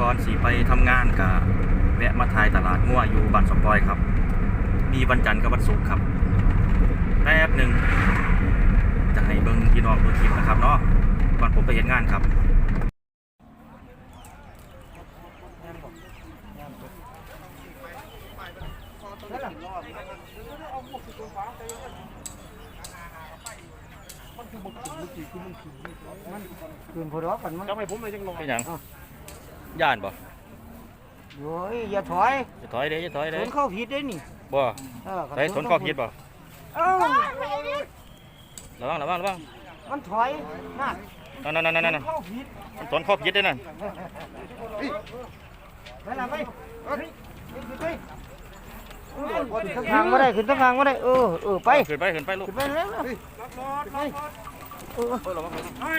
ก่อนสีไปทำงานกับแวะมาทายตลาดงัวอยู่บ้านสมปอยครับ มีวันจันทร์กับวันศุกร์ครับ แป๊บหนึ่งจะให้เบิ้งพี่น้องดูคลิปนะครับเนาะก่อนผมไปเห็นงานครับคืนพอร้อกันมั้งจะให้ผมเลยจังหน่อยเป็นหยัง ย่านบ่โอ้ยอย่าถอยจะถอยเด้จะถอยสเด้นเข้าผิดได้นี่บ่เออใส่สนข้อพิษบ่เอ้าระวังระวังระวังมันถอยนั่นนั่นนั่นนั่นนั่นเข้าผิดสนข้อพิษด้วยนั่นไปละไปเฮ้ยขึ้นไปขึ้นทั้งทางไม่ได้ขึ้นทั้งทางไม่ได้เออเออไปขึ้นไปขึ้นไปลูกขึ้นไปแล้วขึ้นไปเออเออ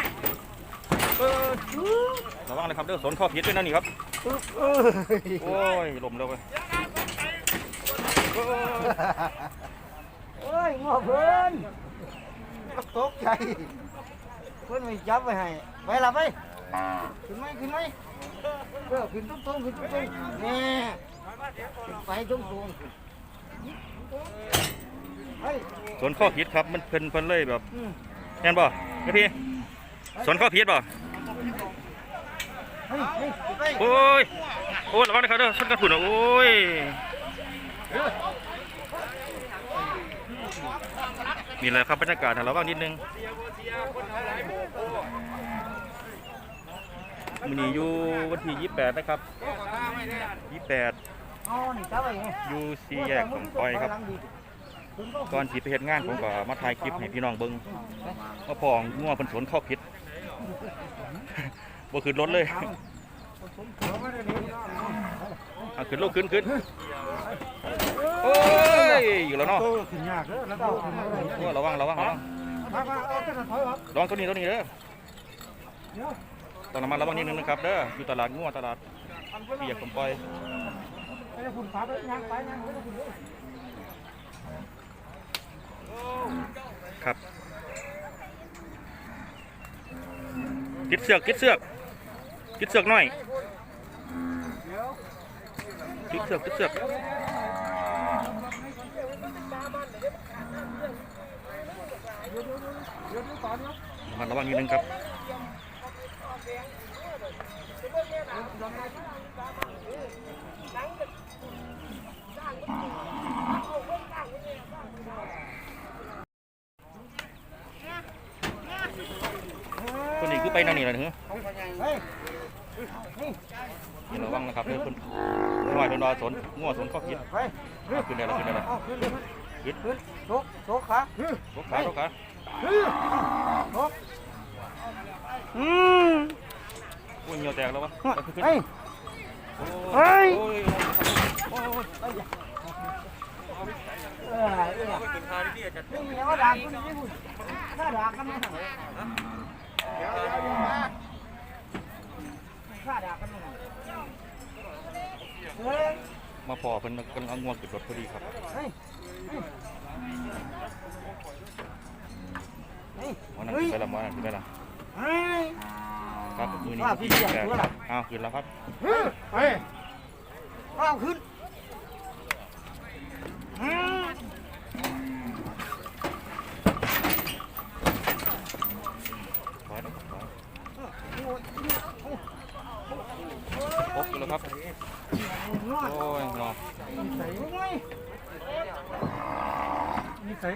ระวังเออระวังนะครับเด้อสนข้อพิษด้วยนั่นนี่ครับเออเออโอ้ยลมเร็วไปโอ้ยงอเพิ่นตกใจเพิ่นไม่จับไว้ให้ไปละไปขึ้นไหมขึ้นไหมเออขึ้นตรงๆขึ้นตรงๆนี่ขึ้นไปตรงๆเฮ้ยสนข้อพิษครับมันเพิ่นเพิ่นเลยแบบอืมเห็นบ่เฮ้ยพี่สนข้อพิษบ่ เฮ้ยเฮ้ยขึ้นไป โอ้ย โอ้ยระวังนะครับเด้อชนกระถุนอะโอ้ยนี่แหละครับบรรยากาศให้ระวังนิดนึงมินีอยู่วันที่ 28 นะครับ 28อยู่สี่แยกของปอยครับ ก่อนสิไปเฮ็ดงานผมก็มาถ่ายคลิปให้พี่น้องเบิ่งว่าพองัวเพิ่นสวนเข้าผิด บ่ขึ้นรถเลยเอาขึ้นลูกขึ้นขึ้นโอ้ยอยู่แล้วเนาะขึ้นยากเด้อแล้วก็ขึ้นมาเลยโอ้ระวังระวังระวังมามาเอาขึ้นมาถอยครับระวังตัวนี้ตัวนี้เด้อต้องระมัดระวังนิดนึงนะครับเด้ออยู่ตลาดงัวตลาดเปียกผมปล่อยไปแล้วคุณฟ้าไปย่างไปย่างไปแล้วคุณเด้อครับกิดเสือกกิดเสือก กิดเสือกหน่อยกิดเสือกกิดเสือกระมัดระวังนิดนึงครับตัวนี้คือไปนั่นนี่แหละเนอะ เฮ้ยนี่ระวังนะครับเพื่อนคนหน่อยเป็นรอสนง่วสนข้อคิดไปเอาขึ้นได้แล้วขึ้นได้แล้วขึ้นเลยยึดโชกโชกขาลกขาลกขาโชกอืมโอ้ยเหนียวแตกแล้ววะเอาขึ้นขึ้นเฮ้ยโอ้เฮ้ยโอ้ยเออเออนี่มีเอาด่างคุณนี่คุณถ้าด่างกันไม่ทำถ้าด่างกันไม่ทำเฮ้ยมาพอเพิ่นกำลังเอาง่วขึ้นรถพอดีครับเฮ้ยหมอนั่นขึ้นไปแล้วหมอนั่นขึ้นไปแล้วเฮ้ยครับมือนี้ว่าพี่เสียงแปดตัวล่ะอ้าวขึ้นแล้วครับเฮ้ยเฮ้ยเอาขึ้นอืม ถอยนะครับถอยพบกันแล้วครับโอ้ยงอ ใส่ไว้นี่ใส่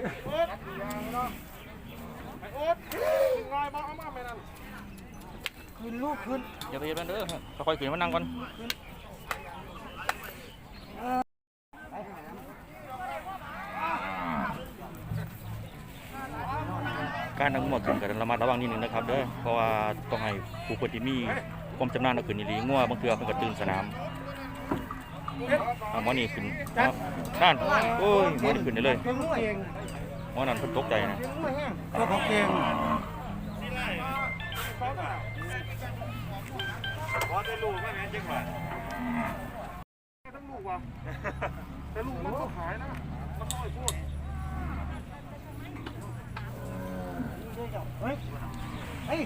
ขึ้นลูกขึ้น อย่าไปเย็นเด้อค่อยๆขึ้นมานั่งก่อนการนั่งง่วขึ้นกันระมัดระวังนิดนึงนะครับเด้อเพราะว่าต้องให้ผู้คนที่มีความจำนาญเอาขึ้นอีหลีง่วบางเทื่อเพิ่นก็ตื่นสนามเอาหมอนี่ขึ้นเอานั่นโอ้ยหมอนี่ขึ้นได้เลยเก่งมั่วเองหมอนั่นเพิ่นตกใจนะเก่งมั่วแห้งก็เขาเก่งข อได้ลูกว่าไงจังหวะต้องลูกว่ะแต่ลูกมันก็หายนะมันน้อยพูดเฮ้ยเฮ้ย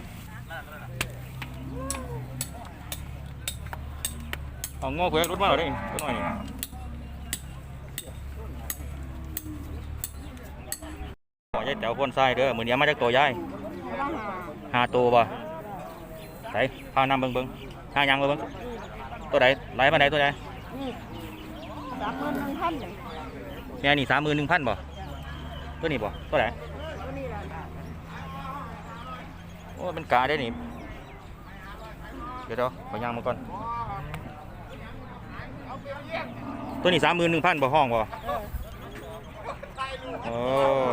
เอางอเพื่อรถมาเหรอได้รถหน่อยนี่ขอยายแต๋วพ่นทรายเด้อมือนี้เอามาจากตัวยายหาตัวบ่ ใส่พานำเบิ่งเบิ่งหายังเบิ่งเบิ่งตัวใดไหลมาไหนตัวใดนี่สามหมื่นหนึ่งพันเลยแม่นี่สามหมื่นหนึ่งพันบ่ตัวนี้บ่ตัวใดตัวนี้ละโอ้เป็นกาได้นี่เดี๋ยวเดี๋ยวขอย่างมาก่อน ตัวนี้สามหมื่นหนึ่งพันบ่ห้องบ่โอ้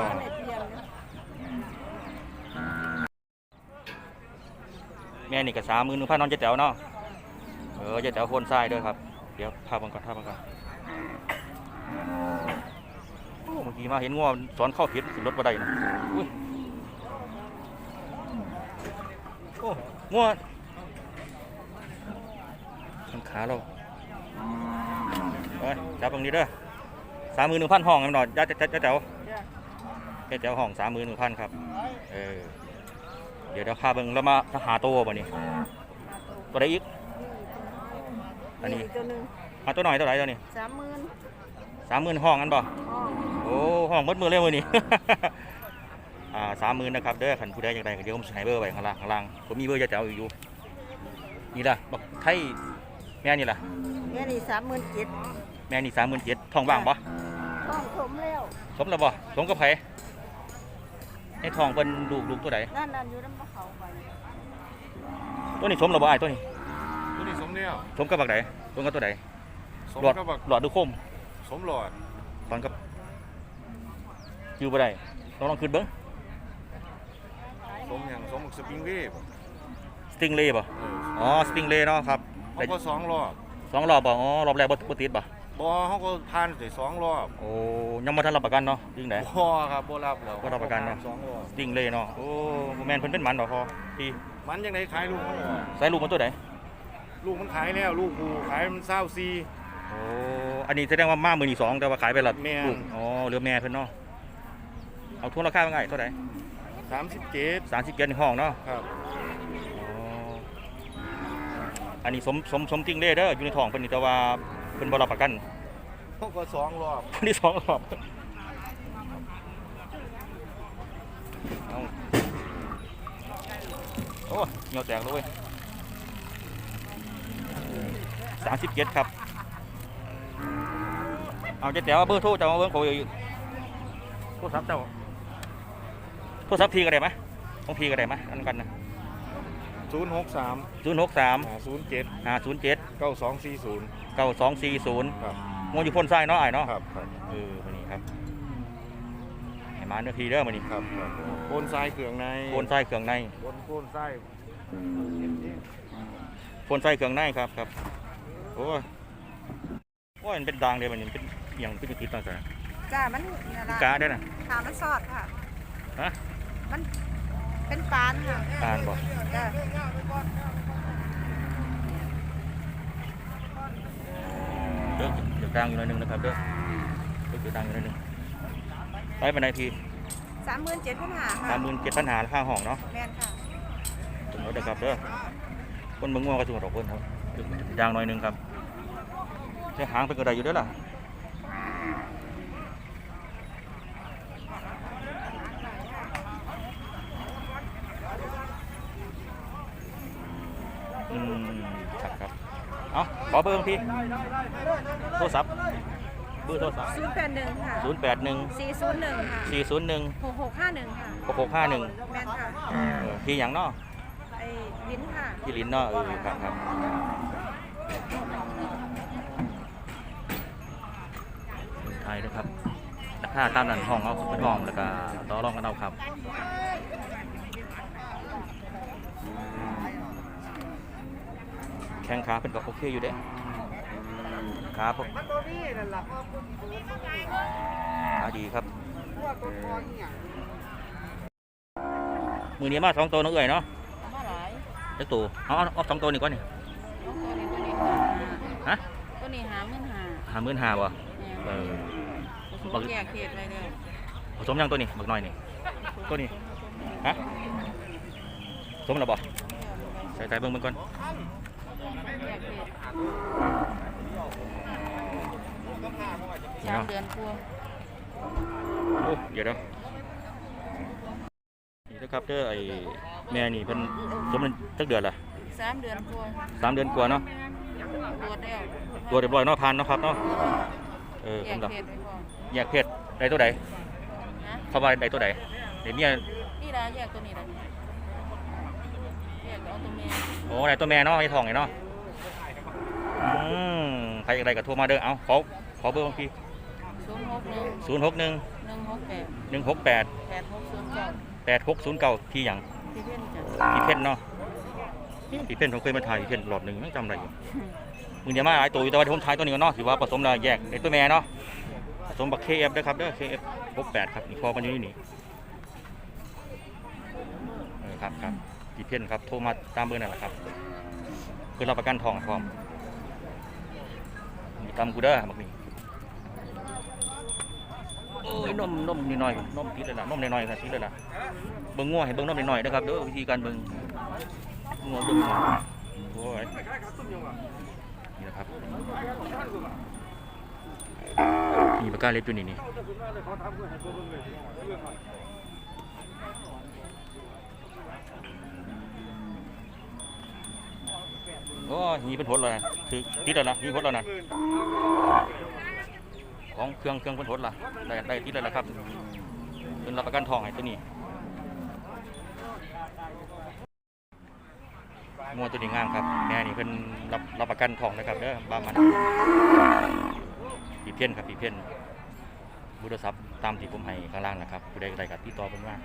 อันไหนเตียงเนี่ย แม่นี่ก็สามหมื่นหนึ่งพันน้องเจ๊แต๋วเนาะเออเจ๊แต๋วโคนทรายด้วยครับ เดี๋ยวพาบังก่อนพาบังก่อนโอ้เมื่อกี้มาเห็นงัวสอนเข้าผิดขึ้นรถบ่ได้นะอุ้ยโอ้งัวมันขาเราไปจับตรงนี้เด้อสามหมื่นหนึ่งพันห้องกันหน่อยเจ๊เจ๊เจ๊แต๋วเดี๋ยวเจ๊แต๋วห้องสามหมื่นหนึ่งพันครับ เออ เดี๋ยวเดี๋ยวพาเบิ่งแล้วมาหาตัวบ่นี่ตัวใดอีก อันนี้อีกตัวหนึ่งหาตัวหน่อยตัวไหนตัวนี้สามหมื่นสามหมื่นห้องกันบ่ อ๋อโอ้ห้องหมดมือเลยมือนี่ อ่าสามหมื่นนะครับเด้อขันผู้ใดอยากได้ก็เดี๋ยวผมใส่เบอร์ไว้ข้างล่างข้างล่างผมมีเบอร์จะแถวอยู่นี่ล่ะบักไทยแม่นี่ล่ะแม่นี่สามหมื่นเจ็ดแม่นี่สามหมื่นเจ็ดทองว่างบ่ต้องสมแล้วสมแล้วบ่สมกับไผ ในทองเป็นลูกลูกตัวไหนนั่นนั่นอยู่น้ำมะเขาไปตัวนี้สมแล้วบ่ไอ้ายตัวนี้ตัวนี้สมเนี่ยสมกับบักไหนสมกับตัวไหนสมหลอดกับบักหลอดดูคมสมหลอดตอนกับอยู่บ่ได้ต้องลองขึ้นเบิ้งสมอย่างสมบักสปริงเวฟสติงเล่บ่เอออ๋อสติงเล่เนาะครับเขาก็สองรอบสองรอบบ่อ๋อรอบแรกบ่บ่ติดบ่ บอเขาก็ทานแต่สองรอบโอ้ยังบ่ทันรับประกันเนาะยิงไหน บอครับบรับแล้วบ่รับประกันเนอะ สองรอบสติงเล่เนาะโอ้บ่แม่นเพิ่นเป็นหมันดอกพอพี่มันยังไงขายลูกมันเหรอใส่ลูกมันตัวไหนลูกมันขายแล้ว ลูกกูขายมันเศร้าซี โอ้อันนี้แสดงว่ามามื้อนี้สองแต่ว่าขายไปและแม่นลูกอ๋อเหลือแม่เพิ่นเนาะเอาทุนราคาว่าไงเท่าไหร่สามสิบเจ็ด37ในห้องเนาะครับอ๋ออันนี้สมสมสมจริงเด้เด้ออยู่ในท้องเพิ่นนี่แต่ว่า เพิ่นบ่รับประกันเขาก็สองรอบคนที่สองรอบเอาโอ้เหนียวแตกเลยสามสิบเจ็ดครับ เอาเจ๊แต๋วเบอร์โทรเจ้าเบอร์โทรอยู่โทรศัพท์เจ้าโทรศัพท์พีก็ได้ไหมต้องพีก็ได้ไหมอันกันนะ ศูนย์หกสามศูนย์หกสามศูนย์เจ็ดห้าศูนย์เจ็ดเก้าสองสี่ศูนย์เก้าสองสี่ศูนย์ครับงวอยู่พ่นไส้เนาะไอ้ายเนาะครับครับเออวันนี้ครับให้มาเนื้อพีเด้อวันนี้ครับครับโคนทรายเขื่องในโคนไส้เครื่องในโคนโคนทรายโคนไส้เครื่องในครับครับโอ้ยโอ้ยมันเป็นด่างเลยมันนี่มันเป็นอหย่างเป็นติดต่างกันจ้ามันนี่ละกาได้น่ะขามันสอดค่ะฮะมัน เป็นปานค่ะกานบ่จ้าเด้อเดี๋ยวกลางอยู่หน่อยหนึงนะครับเด้อเดี๋ยวกลางอยู่หน่อยหนึงไปบันไดทีสามหมื่นเจ็ดพันหาสาค่ะมหมื่นเจ็ดพันหาค่าห้องเนาะแม่นค่ะตรงนี้เด้อครับเด้อคนเมืองง่วงก็จุดดอกเพิ่นครับยางหน่อยหนึงครับใช้หางเป็นกระไดอยู่เด้วยล่ะ ขอเบอร์พี่โทรศัพท์เบอร์โทรศัพท์ศูนย์แปดหนึ่งค่ะศูนย์แปดหนึ่งสี่ศูนย์หนึ่งค่ะสี่ศูนย์หนึ่งหกหกห้าหนึ่งค่ะหกหกห้าหนึ่งแม่นค่ะพี่หยังเนาะไอ้ลิ้นค่ะพี่ลิ้นเนาะเออครับครับไทยนะครับราคาตามนั้นห้องเอาเป็นห้องแล้วก็ต่อรองกันเอาครับ แข้งขาเป็นก็โอเคอยู่เด้ขาพวกมันตัวนี้นั่นล่ะขาดีครับว่าตัวคอนี่มือนี้มาสองตัวน้องเอ๋ยเนาะมาหลายเล็กตัวเอาเอาเอาสองตัวนี่ก่อนนี่ตัวนี้ตัวนี้ฮะตัวนี้หาหมื่นหาหาหมื่นห้าบ่เออบักแยกเขตไปเลยผสมยังตัวนี้บักหน่อยนี่ตัวนี้ฮะผสมแล้วบ่ใส่ใส่เบิ่งเบิ่งก่อนแยกเขต สามเดือนกลัวโอ้เดี๋ยวเด้อยวนี่นะครับเด้อไอ้แม่นี่เพิ่นสมมันสักเดือนละสามเดือนกลัวสามเดือนกว่าเนาะตัวเดียวตัวเรียบร้อยเนาะพันเนาะครับเนาะเออแยผมกดเพศไกแยกเพศได้ตัวไหนเข้ามาได้ตัวไหนเดี๋ยวเนี่ยนี่ละแยกตัวนี้ละ เอาตัวแม่โอ้ได้ตัวแม่เนาะไอ้ทองไอ้เนาะอืมใครอยากได้ก็โทรมาเด้อเอาขอขอเบอร์บางทีศูนย์หกหนึ่งศูนย์หกหนึ่งหนึ่งหกแปดหนึ่งหกแปดแปดหกศูนย์เก้าแปดหกศูนย์เก้าที่หยังที่เพื่อนจ้ะที่เพชรเนาะที่เพชรผมเคยมาถ่ายที่เพชรหลอดหนึ่งไม่จำได้อยู่มึงเดี๋ยวมาหลายตัวอยู่แต่ว่าผมถ่ายตัวนี้ก่อนเนาะถือว่าผสมแล้วแยกไอ้ตัวแม่เนาะผสมบักเคเอฟด้วยครับเด้อเคเอฟหกแปดครับนี่พอมันอยู่นี่นี่เออครับครับ ที่เพชรครับ โทรมาตามเบอร์นั่นแหละครับเพื่อรับประกันทองพร้อมมีตามกูเด้อบักนี่โอ้ยนมนมนิดหน่อยนมติดเลยล่ะนมนิดหน่อยครับติดเลยล่ะเบิ่งงัวให้เบิ่งน้ำหน่อยๆนะครับเด้อวิธีการเบิ่งงัวเบิ่งงัวโอ้ยนี่นะครับมีปากกาเล็บอยู่นี่นี่ โอ้ยมีเป็นผลเลยคือติดแล้วนะมีผลแล้วนะของเครื่องเครื่องเป็นผลละได้ได้ติดแล้วละครับเป็นรับประกันทองให้ตัวนี้งัวตัวนี้งามครับแม่นี่เพิ่นรับรับประกันทองนะครับเด้อบ้ามันปีเพี้ยนครับปีเพี้ยนบุตรทรัพย์ตามที่ผมให้ข้างล่างนะครับผู้ใดก็ได้กับที่ต่อผมว่า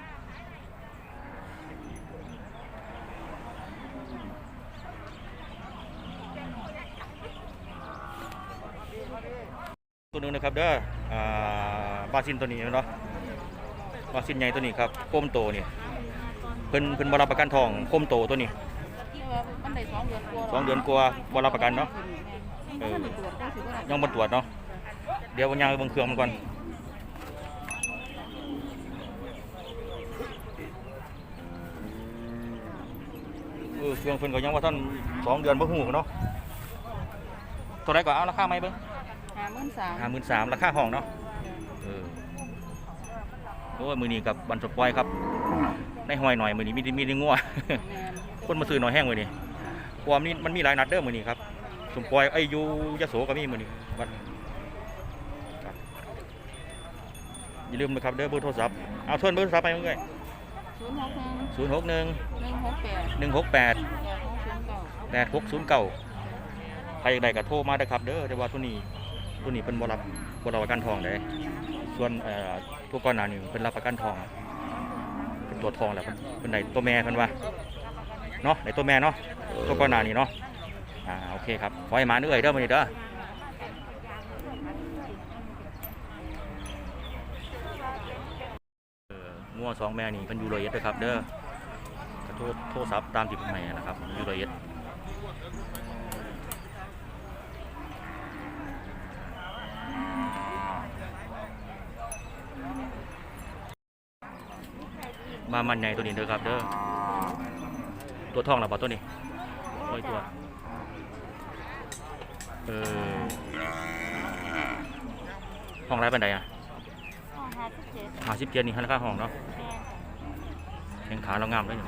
ตัวนึงนะครับเด้ออ่าบาซินตัวนี้เนาะบาซินใหญ่ตัวนี้ครับโคมโตนี่เพิ่นเพิ่นบ่รับประกันทองโคมโตตัวนี้สองเดือนกลัวาสองเดือนกว่าบรับประกันเนาะเออยังบ่ตรวจเนาะเดี๋ยววันยังเบิ่งเครื่องมันก่อนเออเครื่องเพิ่นก็ยังว่าท่านสองเดือนบ่ฮู้เนาะเท่าไรก็เอาราคาไหมเบิ่ง มื่นสามห้าหมื่นสามราคาห้องเนาะเออโอ้ยมือนี้กับบันสปอยครับในห้อยหน่อยมือนี้มีมีได้งัวแม่นคนมาซื้อหน่อยแห้งมือนี้ความนี้มันมีหลายนัดเด้อมือนี้ครับสมปอยไอ้อยูยโสก็มีมือนี้บัดครับอย่าลืมนะครับเด้อเบอร์โทรศัพท์เอาทวนเบอร์โทรศัพท์ไปมึงเลยศูนย์หกหนึ่งศูนย์หกหนึ่งหนึ่งหกแปดหนึ่งหกแปดแปดหกศูนย์เก้าแปดหกศูนย์เก้าใครอยากได้ก็โทรมาเด้อครับเด้อแต่ว่าตัวนี้ ตัวนี้เป็นบรับบ่รับประกันทองเลยส่วนเอ่อตัวก่อนหน้านี้เป็นรับประกันทองเป็นตัวทองแหละเพิ่นเป็นไหนตัวแม่เพิ่นว่าเนาะไหนตัวแม่เนาะตัวก่อนหน้านี้เนาะอ่าโอเคครับขอให้หมาเอื้อยเด้อมื้อนี้เด้อเอองัวสองแม่นี่เพิ่นอยู่ร้อยเอ็ดเด้อครับเด้อขอโทษโทรศัพท์ตามที่ผมให้นะครับอยู่ร้อยเอ็ด มามันใหญ่ตัวนี้เด้อครับเด้อตัวทองหรือเปล่าตัวนี้ร้ยตัวเออห้องไรเป็นไดอะห้าสิบเจ็ดหาสิบเจ็ดนี่ราคาห้องเนาะแข้งขาเรางามเลยเนี่ย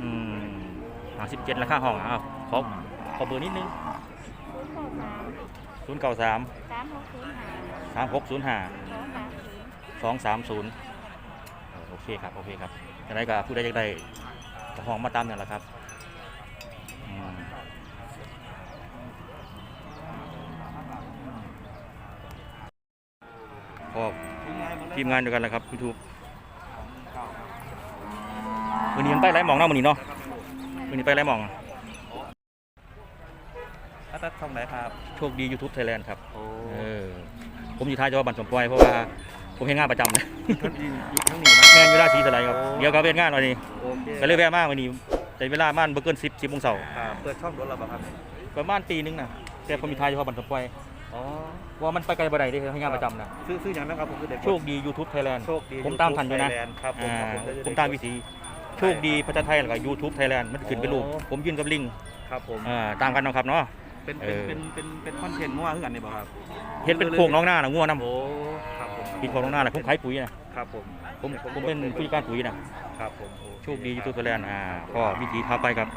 อืมหาสิบเจ็ดราคาห้องอะขอขอเบอร์นิดนึงศูนย์เก้าสามสามหกศูนย์ห้าามหกศูนย์ห้าสองสามศูนย์สองสามศูนย์โอเคครับ โอเคครับจะได้กับผู้ใดจะได้กระห้องมาตามเนี่ยแหละครับอืมพอทีมงานเดียวกันแหละครับยูทูบวันนี้มันไปไรหมองเนาะวันนี้เนาะวันนี้ไปไรหมองถ้าช่องไหนครับ โชคดี YouTube Thailand ครับโอ้เออ ผมอยู่ท้ายจังหวัดบันสมปอยเพราะว่าผมเห็นงานประจำนะท่านอยู่อยู่ทั้งนี้นะ แม่นอยู่ราชสีสไลด์ครับโอ้เดี๋ยวก็เป็นงานวันนี้โอเคก็เลยแวะมาวันนี้แต่เวลาม่านบ่เกิน10 10โมงเช้าครับเปิดช่องรถเราป่ะครับ ประมาณปีหนึงนะแต่ผมอยู่ท้ายจังหวัดบันสมปอยอ๋อว่ามันไปไกลบ่ได้เด้ให้งานประจำนะซื้อซื้ออย่างนะครับผมคือเด็กโชคดี YouTube Thailand โชคดีผมตามทันอยู่นะไทแลด์ครับผมอ่าครับผมผมตามวิธีโชคดีภาษาไทยแล้วก็ YouTube Thailand มันขึ้นเป็นรูปอ๋อผมยืนกับลิงครับผมอ่าตามกันเนาะครับเนาะ เป็นเอเป็นอเป็นเป็นเป็นคอนเทนต์มั่วคือกันนี่บ่ครับเห็นเป็นโครงน้องหน้าน่ะงัวน้ำโอ้ครับผมกินโครงน้องหน้าน่ะผมขายปุ๋ยนะครับผมผมผมเป็นผู้จัดการปุ๋ยนะ ครับผมโอเโชคดียูทูบไทยแลนด์อ่าพ่อวิธีพาไปครับ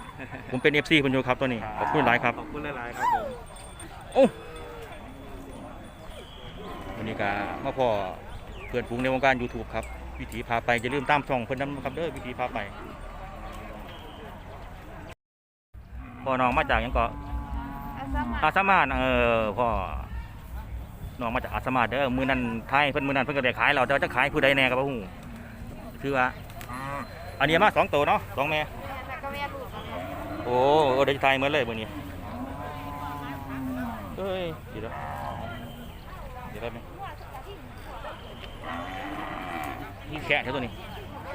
ผมเป็น FC คนอยู่ครับตัวนี้ ขอบคุณหลายครับ ขอบคุณหลายๆครับผมโอ้วันนี้ก็มาพ่อเพื่อนฝูงในวงการ YouTube ครับ วิถีพาไปอย่าลืมตามช่องเพิ่นนำครับเด้อวิถีพาไปพ่อน้องมาจากหยังก็อาสามา อาสามาเออพ่อน้องมาจากอาสามาเด้อมือนั้นไทยเพิ่นมือนั้นเพิ่นก็ได้ขายเราแต่ว่าจะขายผู้ใดแน่ก็บ่ฮู้คือว่าอันนี้มาสองตัวเนาะสองแม่แต่ก็แม่ลูกแล้วเนี่ยโอ้โอ้ได้ไทยเหมือนเลยมื้อนี้เอ้ยเดี๋ยวนะเดี๋ยวแป๊บนึงนี่แขะเท่าตัวนี้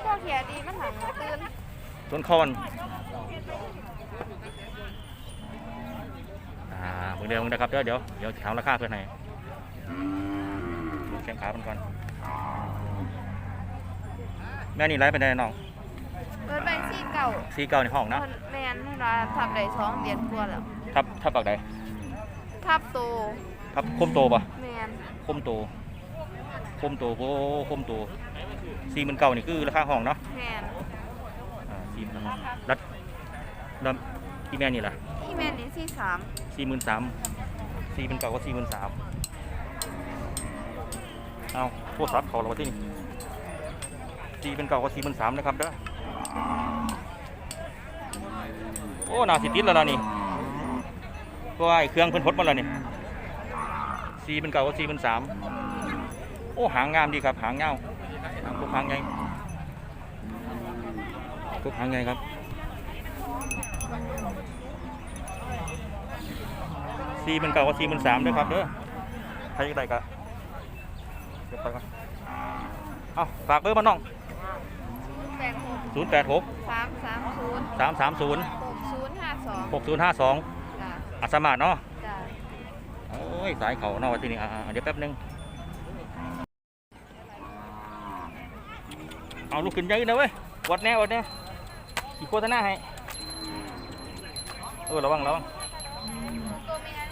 ก็เขียดีมันหันมาตื่นต้นคอน อ่าเหมือนเดิมนะครับเดี๋ยวเดี๋ยวเดี๋ยวถามราคาเพื่อนให้ดูแข้งขามันก่อนแม่นี่ไล่ไปได้น้องเปิดใบซี่เก่าซีเก้าในห้องนะเพิ่นแมนเพิ่นว่าทับได้สองเดือนกว่าแล้วทับทับปากใดทับโตทับคมโตปะแมนคมโตคมโตโอ้คมโตซีมันเก่านี่คือราคาห้องเนาะแมนอ่าซีมันห้องรัดรัดที่แม่นี่ล่ะที่ แมนนี่ซี่สามสี่หมื่นสามสี่เป็นเก่าก็สี่หมื่นสามเอาโทรศัพท์เขาเราที่นี่สี่เป็นเก่าก็สี่หมื่นสามนะครับเด้อโอ้นาสิติดแล้วล่ะนี่เพราะว่าไอ้เครื่องเพิ่นพดมาแล้วนี่สี่เป็นเก่าก็สี่เป็นสามโอ้หางงามดีครับ หางเงาหางพวกหางไงพวกหางไงครับ สี่หมื่นเก้ากับสี่หมื่นสามด้วยครับเด้อใครจะได้ก็เดี๋ยวไปก่อนเอาฝากเบอร์มาน้องแปดหกศูนย์แปดหกสามสามศูนย์สามสามศูนย์หกศูนย์ห้าสองหกศูนย์ห้าสองจ้ะอัสมาดเนาะ จ้ะ โอ้ย สายเขาเนาะวันที่นี่อ่าๆเดี๋ยวแป๊บหนึง เอาลูกขึ้นเยอะนะเว้ย วัดแน่วัดแน่อีกโฆษณาให้ เออ ระวังระวัง ตัวแมน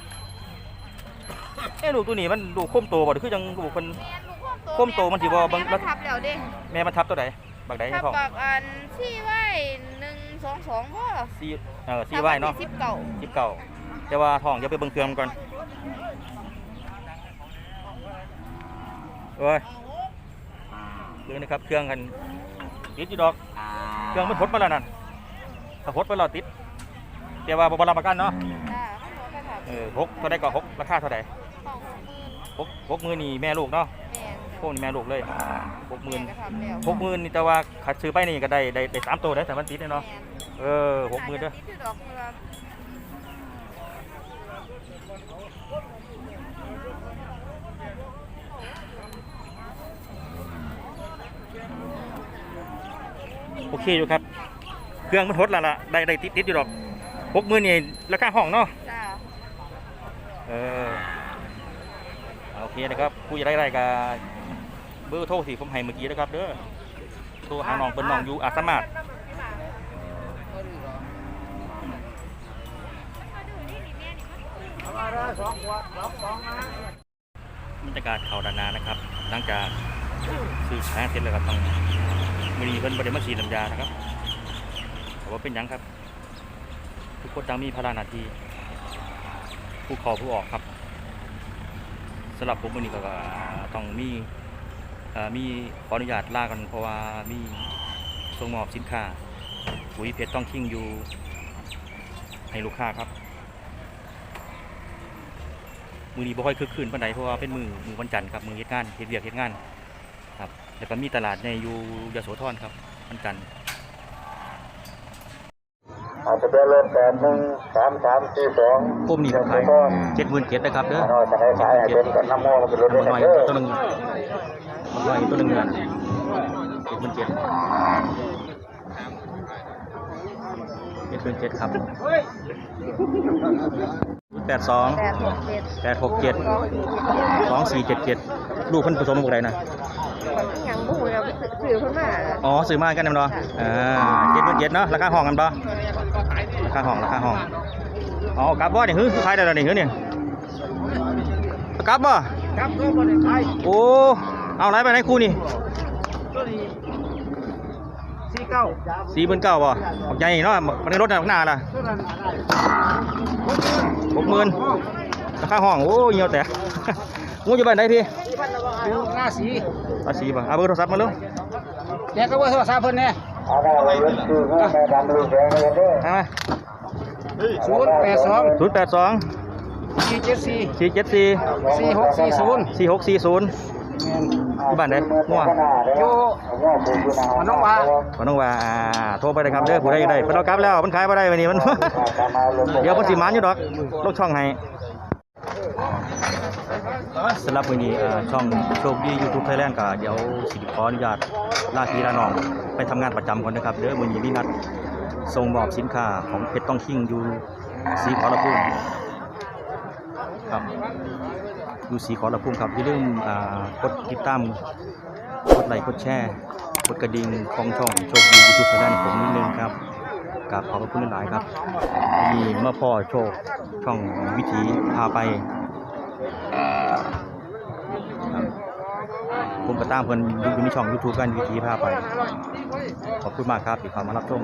เอ้ลูกตัวนี้มันลูกโคมโตบ่หรือคือจังลูกคนแมนลูกโคมโตโคมโตมันสิบ่บัง แม่มันทับแล้วเด้แม่มันทับตัวใดบักใดให้ทับพ่อปากอันซี่ไว้หนึ่งสองสองก็ซีเออซีไว้เนาะสิบเก่าสิบเก่าแต่ว่าทองอย่าไปเบิ่งเครื่องมันก่อนโอ้ยเรื่องนะครับเครื่องกันติดอยู่ดอก เครื่องมันพดมาแล้วนั่นถ้าพดไปแล้วติดแต่ว่าบ่รับประกันเนาะ จ้าเขาบอกแค่ทับ เออหกเท่าใดก็หกราคาเท่าใดสอง หมื่นหกหกหมื่นนี่แม่ลูกเนาะแม่นพวกนี้แม่ลูกเลยหกหมื่นแก็ทำแล้วหกหมื่นนี่แต่ว่าขัดซื้อไปนี่ก็ได้ได้ได้สามตัวได้แต่มันติดเนาะแม่นเออหกหมื่นเด้อาจะติดอยู่ดอกเมืองโอเคอยู่ครับ เครื่องมันทดและละได้ได้ติดติดอยู่ดอกหกหมื่นนี่ราคาห้องเนาะ จ้า เออโอ เคนะครับผู้จะได้ไรกับเบอร์โทรที่ผมให้เมื่อกี้นะครับเด้อโทรหาน้องเป็นน้องอยู่อาสามาดบรรยากาศเขาดานานะครับ หลังจากซื้อขายเสร็จแล้วครับต้องมีเพิ่นบริมาฉีดน้ำยานะครับแต่ว่าเป็นยังครับ ทุกคนต่างมีภาระหน้าทีผู้ขอผู้ออกครับ สำหรับผมวันนี้ก็ต้องมีมีขออนุญาตลากันเพราะว่ามีส่งมอบสินค้าปุ๋ยเพชรต้องทิ้งอยู่ให้ลูกค้าครับ มือนี้บ่ค่อยคึกคืนปานใดเพราะว่าเป็นมือมือวันจันทร์ครับมือเฮ็ดงานเฮ็ดเวียกเฮ็ดงานครับแล้วก็มีตลาดในอยู่ยโสธรครับวันจันทร์ อาจจะเป็นรถแปดหนึ่งสามสามสี่สองก้มนี่ขายเจ็ดหมื่นเจ็ดนะครับเด้อน้อยจะให้ขายให้เป็นกับน้ำโม่เป็นรถมัได้นน้อยเด้อตัวหนึ่งมันน้อยตัวหนึ่งเงินเจ็ดหมื่นเจ็ดเจ็ดหมื่นเจ็ดครับแปดสองแปดหกเจ็ดแปดหกเจ็ดสองสี่เจ็ดเจ็ดลูกเพิ่นผสมมาจากไหนนะยังบูเราถือขึ้นมาอ๋อซื้อมากันนำเนาะอ่าเจ็ดหมื่นเจ็ดเนาะราคาห้องกันปะรา คาห้องราคาห้องเอากลับบ่นี่หื้อขายได้แล้วนี่หื้อนี่กลับบ่ครับตัวบ่ได้ขายโอ้เอาไหนไปไหนคู่นี่ตัวนี้สี่เก้าสี่หมื่นเก้าบ่ออกใหญ่เนาะมันในรถน่ะข้างหน้าล่ะตัวนั้นหกหมื่นราคาห้องโอ้เหี่ยวแต่งูอยู่บ้านไหนพี่อยู่หน้าสีภาษีบ่เอาเบอร์โทรศัพท์มาลูกแกก็ว่าโทรศัพท์เพิ่นแน่เอาได้เลยคือแม่ดำลูกแดงเลยเด้อใช่ไหม ศูนย์แปดสองศูนย์แปดสองสี่เจ็ดสี่สี่เจ็ดสี่สี่หกสี่ศูนย์สี่หกสี่ศูนย์อยู่บ้านไหนง่วงอยู่มันน้องว่ามันต้องว่าอ่าโทรไปเลยครับเด้อผู้ใดได้เพิ่นเอากลับแล้วมันขายบ่ได้วันนี้มัน เดี๋ยวเพิ่นสิมานอยู่ดอกลกช่องให้สำหรับมื้อนี้เอ่อช่องโชคดี YouTube Thailand ก็เดี๋ยวสิขออนุญาตลาพี่ลาน้อง ไปทำงานประจำก่อนนะครับเด้อมื้อนี้มีนัด ส่งมอบสินค้าของเพชรต้องคิงอยู่สีขอรภูมิครับอยู่สีขอรภูมิครับอย่าลืมอ่ากดติดตามกดไลค์กดแชร์กดกระดิ่งของช่องโชคดี YouTube Thailand ผมนิดนึงครับกับขอบพระคุณหลายครับมีเมื่อพ่อโชคช่องวิถีพาไป คุณก็ตามเพิ่นอยู่ในช่อง YouTube กันวิธีพาไป ขอบคุณมากครับที่เข้ามารับชม